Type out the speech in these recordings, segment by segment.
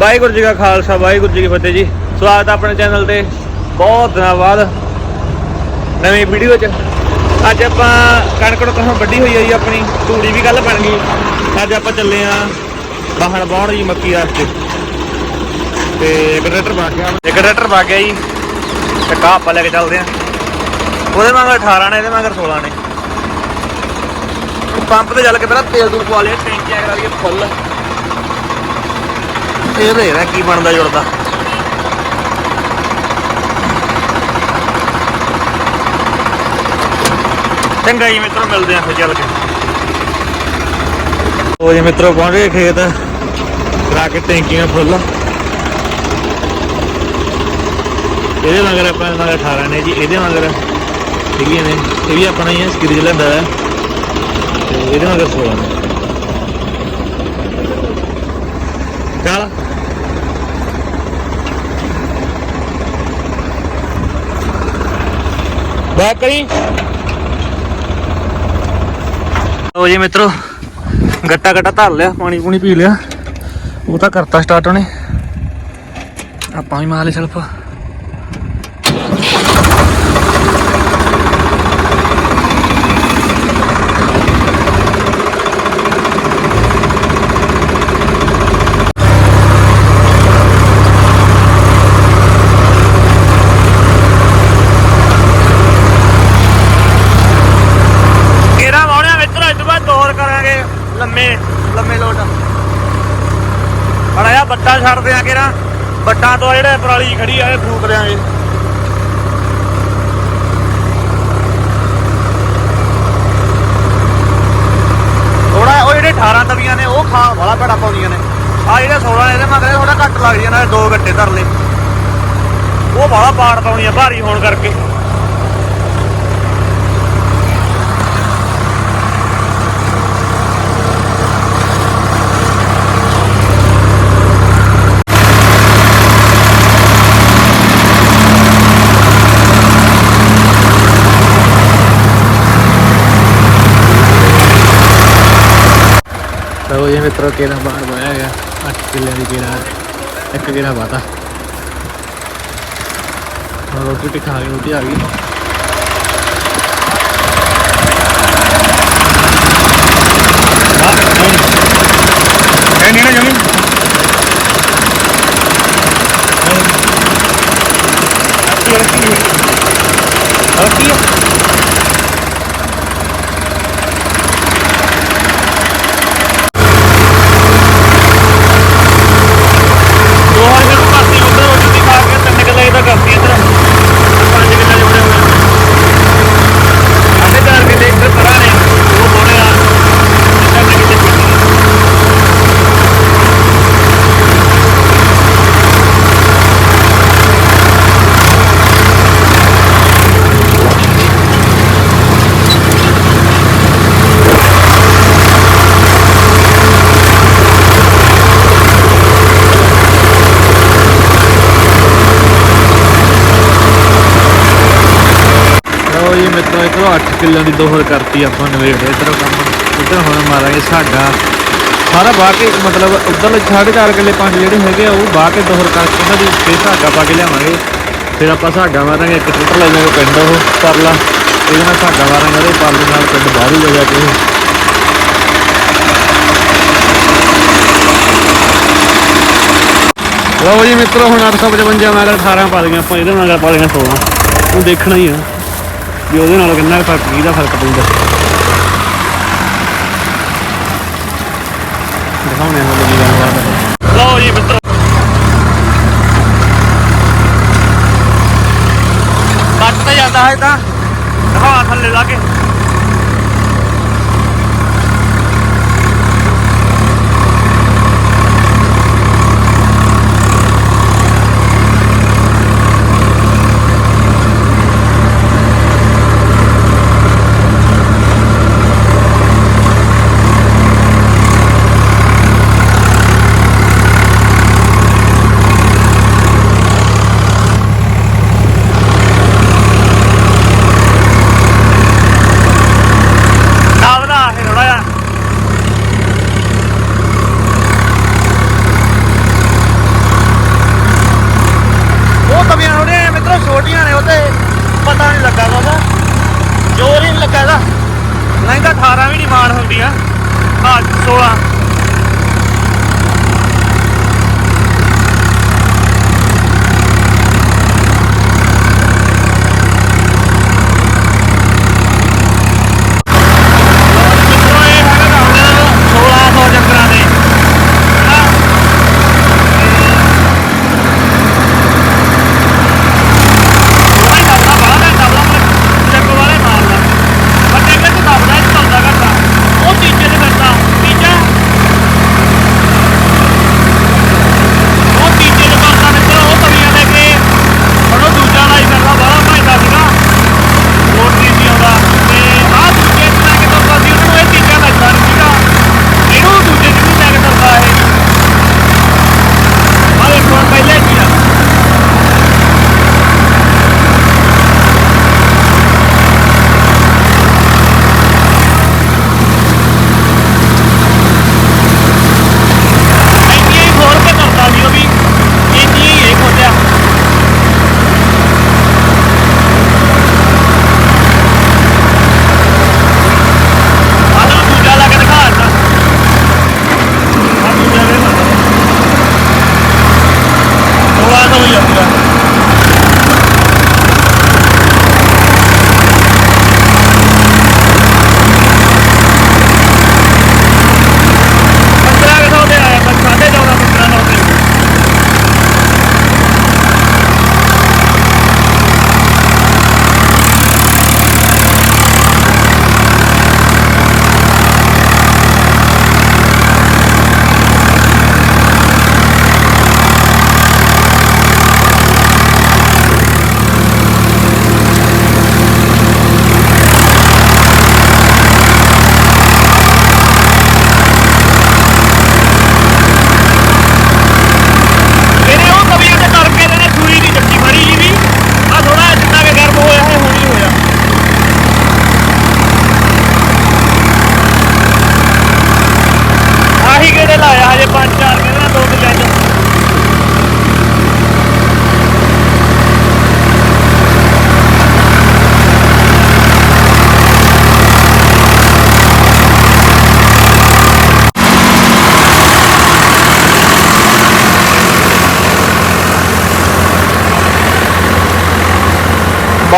ਵਾਹਿਗੁਰੂ ਜੀ ਕਾ ਖਾਲਸਾ, ਵਾਹਿਗੁਰੂ ਜੀ ਕੀ ਫਤਿਹ ਜੀ। ਸਵਾਗਤ ਹੈ ਆਪਣੇ ਚੈਨਲ ਤੇ। ਬਹੁਤ ਦਿਨਾਂ ਬਾਅਦ ਨਵੀਂ ਵੀਡੀਓ 'ਚ। ਅੱਜ ਆਪਾਂ ਕਣਕ ਨੂੰ ਕਹਾਂ ਵੱਡੀ ਹੋਈ ਹੈ ਜੀ ਆਪਣੀ? ਤੂੜੀ ਵੀ ਕੱਲ ਬਣ ਗਈ। ਅੱਜ ਆਪਾਂ ਚੱਲੇ ਆ ਬਾਹਣ ਬਾਉਣ ਜੀ ਮੱਕੀ ਵਾਸਤੇ। ਤੇ ਇੱਕ ਟਰੈਕਟਰ ਪਾ ਗਿਆ ਇੱਕ ਟਰੈਕਟਰ ਪਾ ਗਿਆ ਜੀ ਤੇ ਕਾਹ ਆਪਾਂ ਲੈ ਕੇ ਚੱਲਦੇ ਆ। ਉਹਦੇ ਮਗਰ 18 ਨੇ, ਇਹਦੇ ਮਗਰ 16 ਨੇ। ਪੰਪ ਤੇ ਚੱਲ ਕੇ ਪਹਿਲਾਂ ਤੇਲ ਦੂਰ ਪਵਾ ਲਿਆ ਟੈਂਕੀਆਂ ਕਰਾ ਲਈਏ ਫੁੱਲ। ਇਹ ਦੇ ਰਿਹਾ ਕੀ ਬਣਦਾ ਜੁੜਦਾ। ਚੰਗਾ ਜੀ ਮਿੱਤਰੋ ਮਿਲਦੇ ਆਂ ਫਿਰ ਚੱਲ ਕੇ। ਉਹ ਜੀ ਮਿੱਤਰੋ ਪਹੁੰਚ ਗਏ ਖੇਤ। ਕਰਾ ਕੇ ਟੈਂਕੀਆਂ ਫੁੱਲ। ਇਹਦੇ ਮਗਰ ਆਪਾਂ ਮਗਰ 18 ਨੇ ਜੀ ਇਹਦੇ ਮਗਰ ਹੈਗੀਆਂ ਨੇ। ਇਹ ਵੀ ਆਪਣਾ ਹੀ ਹੈ ਸਕਰੀਜ ਲੈਂਦਾ ਹੈ। ਤੇ ਇਹਦੇ ਮਗਰ 16 ਨੇ। ਚੱਲ। ਬੈਕ ਕਰੀ ਲੋ ਜੀ ਮਿੱਤਰੋ, ਗੱਟਾ ਗੱਟਾ ਧਰ ਲਿਆ, ਪਾਣੀ ਪੂਣੀ ਪੀ ਲਿਆ। ਉਹ ਤਾਂ ਕਰਤਾ ਸਟਾਰਟ ਉਹਨੇ। ਆਪਾਂ ਵੀ ਮਾਲੇ ਸਲਫ ਕਿਹੜਾ ਵਾਉਣਿਆ ਮਿੱਤਰੋ ਇਸ ਤੋਂ ਬਾਅਦ ਦੌਰ ਕਰਾਂਗੇ ਲੰਮੇ ਲੰਮੇ ਲੋਟ ਬੜਾ ਆ ਆ ਕਿਹੜਾ? ਬੱਟਾਂ ਤੋਂ ਜਿਹੜੇ ਪਰਾਲੀ ਖੜੀ ਆ, ਇਹ ਫੂਕ ਦਿਆਂਗੇ। ਥੋੜਾ ਉਹ ਜਿਹੜੇ 18 ਤਵੀਆਂ ਨੇ, ਉਹ ਖਾ, ਵਾਲਾ ਘੜਾ ਪਾਉਂਦੀਆਂ ਨੇ। ਆ ਜਿਹੜੇ 16 ਇਹਦੇ ਮਗਰੇ ਥੋੜਾ ਘੱਟ ਲੱਗ ਜਾਂਦਾ ਦੋ ਗੱਟੇ ਧਰ ਲੈ ਉਹ ਵਾਲਾ ਪਾੜ ਪਾਉਣੀਆਂ ਭਾਰੀ ਹੋਣ ਕਰਕੇ ਲਓ ਇਹ ਮਿੱਤਰੋ ਕਿਹੜਾ ਬਾਹਰ ਬਾਇਆ ਗਿਆ 8 ਕਿੱਲੇ ਦੀ ਕਿਹੜਾ ਇੱਕ ਕਿਹੜਾ ਬਾਤਾ ਰੋਟੀ ਰੂਟੀ ਖਾ ਕੇ ਰੋਟੀ ਆ ਗਈ ਨਹੀਂ ਨਹੀਂ ਜਮੀ ਰੱਖੀ ਰੱਖੀ ਦੋ ਵਾਰ ਮੈਨੂੰ ਕਰਤੀ ਉਧਰ ਰੋਟੀ ਦੀ ਖਾ ਕੇ ਤਿੰਨ ਕਿੱਲੇ ਇਹਦਾ ਕਰਤੀ ਇੱਧਰ ਪੰਜ ਕਿੱਲੇ ਜੁੜੇ ਹੋਏ ਸਾਡੇ ਚਾਰ ਕਿੱਲੇ ਇੱਧਰ ਪਰਾਂ ਨੇ ਉਹ ਬੋਲੇ ਆ ਤਿੰਨ ਕਿੱਲੇ ਪਿੱਛੇ ਲਓ ਜੀ ਮਿੱਤਰੋ ਇਧਰੋਂ 8 ਕਿੱਲਿਆਂ ਦੀ ਦੋਹਰ ਕਰਤੀ ਆਪਾਂ ਨਵੇੜ ਇਧਰੋਂ ਕੰਮ ਇਧਰ ਹੁਣ ਮਾਰਾਂਗੇ ਸਾਡਾ। ਸਾਰਾ ਬਾਹ ਕੇ ਮਤਲਬ ਉਧਰ 4.5 ਕਿੱਲੇ ਪੰਜ ਜਿਹੜੇ ਹੈਗੇ ਆ, ਉਹ ਬਾਹ ਕੇ ਦੋਹਰ ਕਰਕੇ ਉਹਨਾਂ ਦੀ ਫੇਰ ਸਾਡਾ ਪਾ ਕੇ ਲਿਆਵਾਂਗੇ। ਫਿਰ ਆਪਾਂ ਸਾਡਾ ਮਾਰਾਂਗੇ, ਇੱਕ ਟਰੈਕਟਰ ਲੈ ਜਾਵਾਂਗੇ ਪਿੰਡ ਉਹ, ਪਰਲਾ। ਇਹਦੇ ਨਾਲ ਸਾਡਾ ਮਾਰਾਂਗੇ, ਉਹਦੇ ਪਰਲੇ ਨਾਲ ਪਿੰਡ ਬਾਹਰ ਹੀ ਜਾ ਕੇ ਲਓ ਜੀ ਮਿੱਤਰੋ, ਹੁਣ 855 ਮਗਰ 18 ਪਾ ਲਈਆਂ, ਆਪਾਂ ਇਹਦੇ ਮਗਰ ਪਾ ਲਈਆਂ 16 ਉਹ ਦੇਖਣਾ ਹੀ ਆ। ਵੀ ਉਹਦੇ ਨਾਲ ਕਿੰਨਾ ਫ਼ਰਕ ਕਿਹਦਾ ਫ਼ਰਕ ਪੈਂਦਾ। ਦਿਖਾਉਣੇ ਹਾਂ ਲੱਗੀ ਗੱਲਬਾਤ। ਲਓ ਜੀ ਮਿੱਤਰੋ। ਕੱਟ ਤਾਂ ਜਾਂਦਾ ਹੈ ਤਾਂ। ਦਿਖਾ ਥੱਲੇ ਲਾ ਕੇ।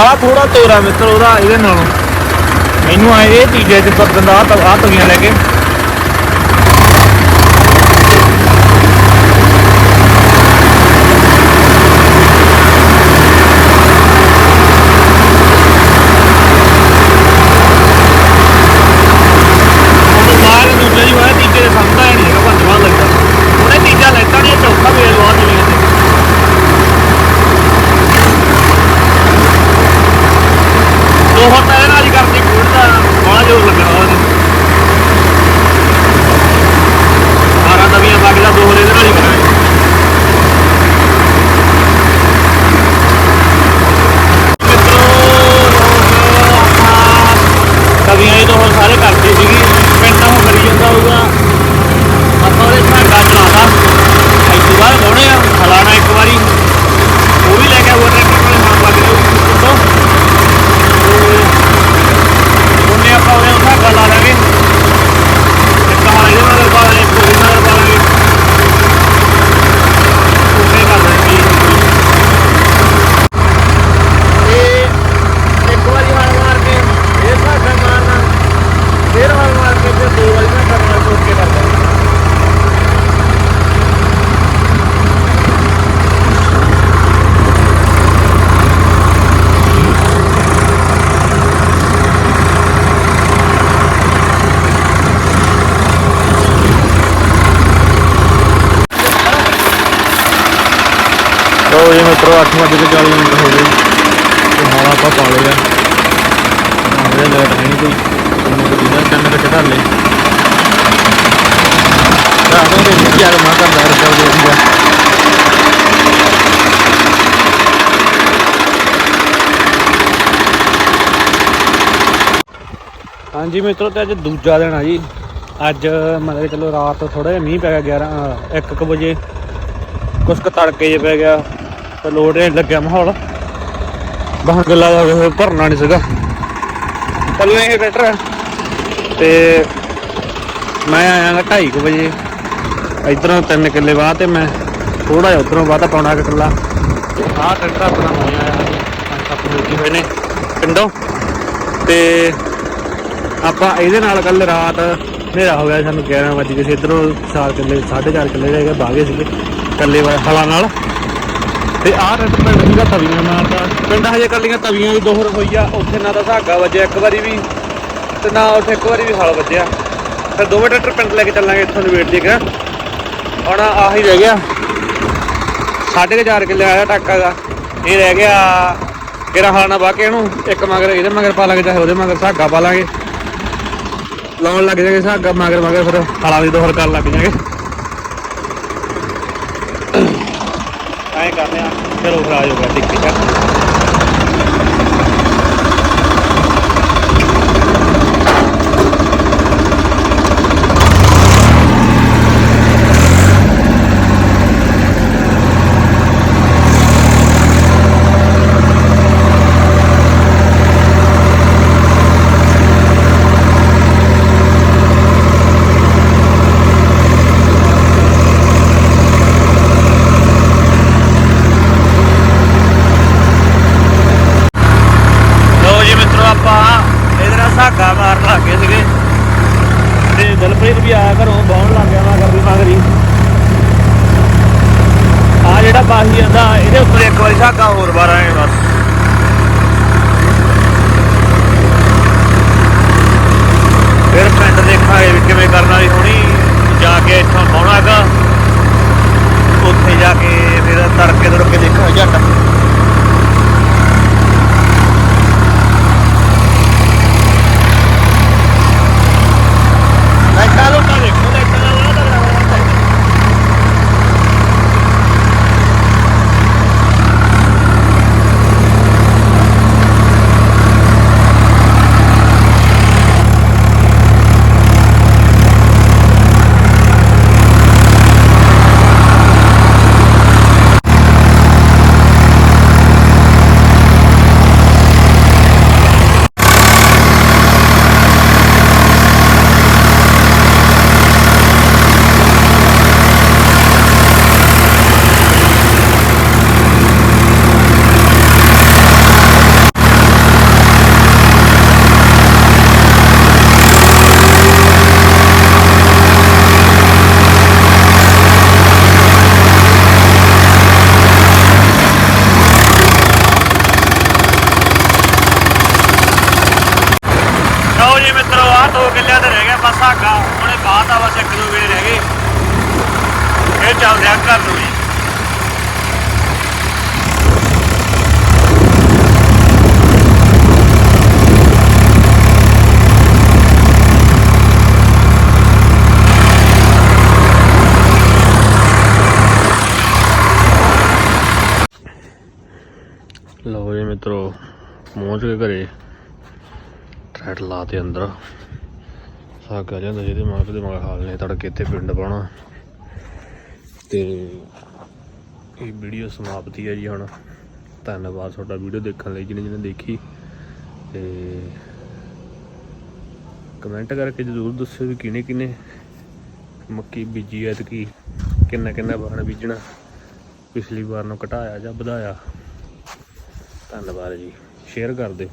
ਬਾਲਾ ਥੋੜਾ ਤੋਰਾ ਮਿੱਤਰ ਉਹਦਾ ਇਹਦੇ ਨਾਲੋਂ। ਮੈਨੂੰ ਆਏ ਇਹ ਤੀਜੇ ਚ ਸੱਦਣ ਦਾ ਆ ਆ ਤਵੀਆਂ ਲੈ ਕੇ। ਹਾਂਜੀ ਮਿੱਤਰੋ, ਤੇ ਅੱਜ ਦੂਜਾ ਦਿਨ ਆ ਜੀ। ਅੱਜ ਮਤਲਬ ਚਲੋ ਰਾਤ ਥੋੜਾ ਜਿਹਾ ਮੀਂਹ ਪੈ ਗਿਆ 11 1 ਵਜੇ। ਕੁਛ ਕੁ ਤੜਕੇ ਜੇ ਪੈ ਗਿਆ, ਤੇ ਲੋਡ ਨਹੀਂ ਲੱਗਿਆ ਮਾਹੌਲ। ਬਾਹਰ ਗੱਲਾਂ ਦਾ ਭਰਨਾ ਨਹੀਂ ਸੀਗਾ। ਚੱਲੋ ਇਹ ਟਰੈਕਟਰ ਤੇ ਮੈਂ ਆਇਆ ਢਾਈ 2:30 ਵਜੇ। ਇਧਰੋਂ ਤਿੰਨ ਕਿੱਲੇ ਬਾਅਦ ਤੇ ਮੈਂ ਥੋੜਾ ਜਿਹਾ ਉਧਰੋਂ ਬਾਅਦ ਪਾਉਣਾ ਕਿ ਕਿੱਲਾ। ਆਹ ਟਰੈਕਟਰ ਆਪਣਾ ਹੋਇਆ ਆ ਪੰਜ ਸੱਤ ਮਿਲਕੀ ਹੋਏ ਨੇ। ਪਿੰਡੋਂ। ਤੇ ਆਪਾਂ ਇਹਦੇ ਨਾਲ ਕੱਲ ਰਾਤ ਹਨੇਰਾ ਹੋ ਗਿਆ ਸਾਨੂੰ 11 ਵਜੇ ਗਏ ਸੀ। ਇਧਰੋਂ 4 ਕਿੱਲੇ 4.5 ਕਿੱਲੇ ਰਹਿ ਗਏ, ਬਾਗੇ ਸੀਗੇ ਕੱਲੇ ਵਾਲੇ ਹਲਾਂ ਨਾਲ। ਤੇ ਆਹ ਰੈਡ ਪਿੰਡ ਸੀਗਾ ਤਵੀਆਂ ਮਾਰਦਾ ਪਿੰਡ ਹਜੇ ਕੱਲੀਆਂ ਤਵੀਆਂ ਦੀ ਦੋਹਰ ਹੋਈ ਆ, ਉੱਥੇ ਨਾ ਤਾਂ ਧਾਗਾ ਵੱਜਿਆ ਇੱਕ ਵਾਰੀ ਵੀ, ਤੇ ਨਾ ਉੱਥੇ ਇੱਕ ਵਾਰੀ ਵੀ ਹਲ ਵੱਜਿਆ। ਫਿਰ ਦੋਵੇਂ ਟਰੈਕਟਰ ਪਿੰਡ ਲੈ ਕੇ ਚੱਲਾਂਗੇ, ਇੱਥੋਂ ਦੀ ਵੇਟ ਜੇਗਾ ਹੁਣ ਆਹੀ ਰਹਿ ਗਿਆ। ਸਾਢੇ ਕੁ ਚਾਰ ਕਿੱਲੇ ਆਇਆ ਟਾਕਾ ਦਾ। ਇਹ ਰਹਿ ਗਿਆ ਕਿਹੜਾ ਹਲ ਨਾ ਕੇ ਇਹਨੂੰ, ਇੱਕ ਮਗਰ ਇਹਦੇ ਮਗਰ ਪਾ ਲਾਂਗੇ, ਚਾਹੇ ਉਹਦੇ ਮਗਰ ਧਾਗਾ ਪਾ ਲਾਂਗੇ। ਲਾਉਣ ਲੱਗ ਜਾਗੇ ਧਾਗਾ ਮਗਰ ਮਗਰ ਫਿਰ ਹਲਾਂ ਦੀ ਦੋਹਰ ਕਰਨ ਲੱਗ ਜਾਗੇ। ਐਂ ਕਰਦੇ ਆ ਚਲੋ ਫਿਰ ਆ ਜਾਓ ਗੱਡੀ ਠੀਕ ਆ। ਪਹੁੰਚ ਕੇ ਘਰੇ। ਟਰੈਟ ਲਾ ਤੇ ਅੰਦਰ। ਸਾਗ ਆ ਜਾਂਦਾ ਜਿਹਦੇ ਮਾਂ ਦੇ ਮਾਂ ਹਾਲ ਨੇ ਤੜਕੇ ਇੱਥੇ ਪਿੰਡ ਪਾਉਣਾ। ਤੇ ਇਹ ਵੀਡੀਓ ਸਮਾਪਤੀ ਹੈ ਜੀ ਹੁਣ। ਧੰਨਵਾਦ ਤੁਹਾਡਾ ਵੀਡੀਓ ਦੇਖਣ ਲਈ, ਜਿਹਨੇ ਜਿਹਨੇ ਦੇਖੀ। ਤੇ ਕਮੈਂਟ ਕਰਕੇ ਜ਼ਰੂਰ ਦੱਸਿਓ ਵੀ ਕਿਨੇ ਕਿਨੇ ਮੱਕੀ ਬੀਜੀ ਐ ਤੇ ਕੀ ਕਿੰਨਾ ਕਿੰਨਾ ਬਾਣ ਬੀਜਣਾ। ਪਿਛਲੀ ਵਾਰ ਨੂੰ ਘਟਾਇਆ ਜਾਂ ਵਧਾਇਆ। ਧੰਨਵਾਦ ਜੀ। ਸ਼ੇਅਰ ਕਰ ਦਿਓ।